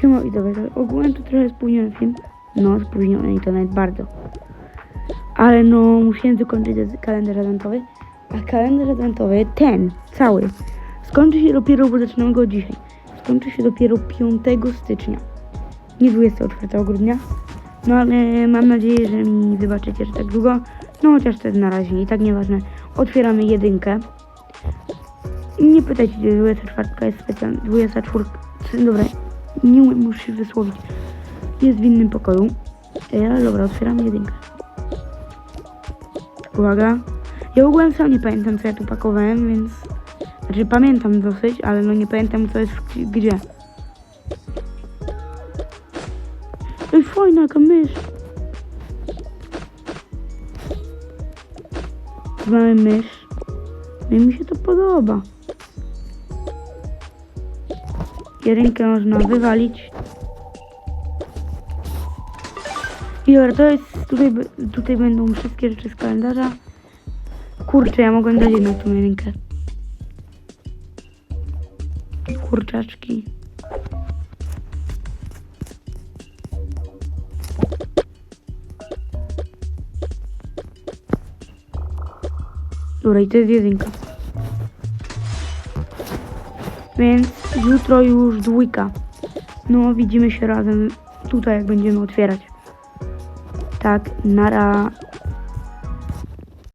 Siema widzowie, ogółem to trochę spóźniony film. No, spóźniony i to nawet bardzo. Ale no, musiałem dokończyć kalendarz adwentowy. A kalendarz adwentowy, ten, cały, skończy się dopiero, bo zaczynamy go dzisiaj. Skończy się dopiero 5 stycznia. Nie 24 grudnia. No ale mam nadzieję, że mi wybaczycie, że tak długo. No chociaż to jest na razie i tak nieważne. Otwieramy jedynkę. Nie pytajcie, gdzie 24 jest specjalna. 24. Dobra, nie umiem już się wysłowić. Jest w innym pokoju. E, Ale dobra, otwieramy jedynkę. Uwaga. Ja ogółem sam nie pamiętam, co ja tu pakowałem, więc... Znaczy pamiętam dosyć, ale no nie pamiętam, co jest w- gdzie. Ej, fajna jaka mysz. Mamy mysz. No i mi się to podoba. Jedynkę można wywalić. I dobra, to jest, tutaj, tutaj będą wszystkie rzeczy z kalendarza. Kurczę, ja mogłem dać jedną tą jedynkę. Kurczaczki. Dobra, i to jest jedynka. Więc jutro już dwójka. No, widzimy się razem tutaj, jak będziemy otwierać. Tak, nara.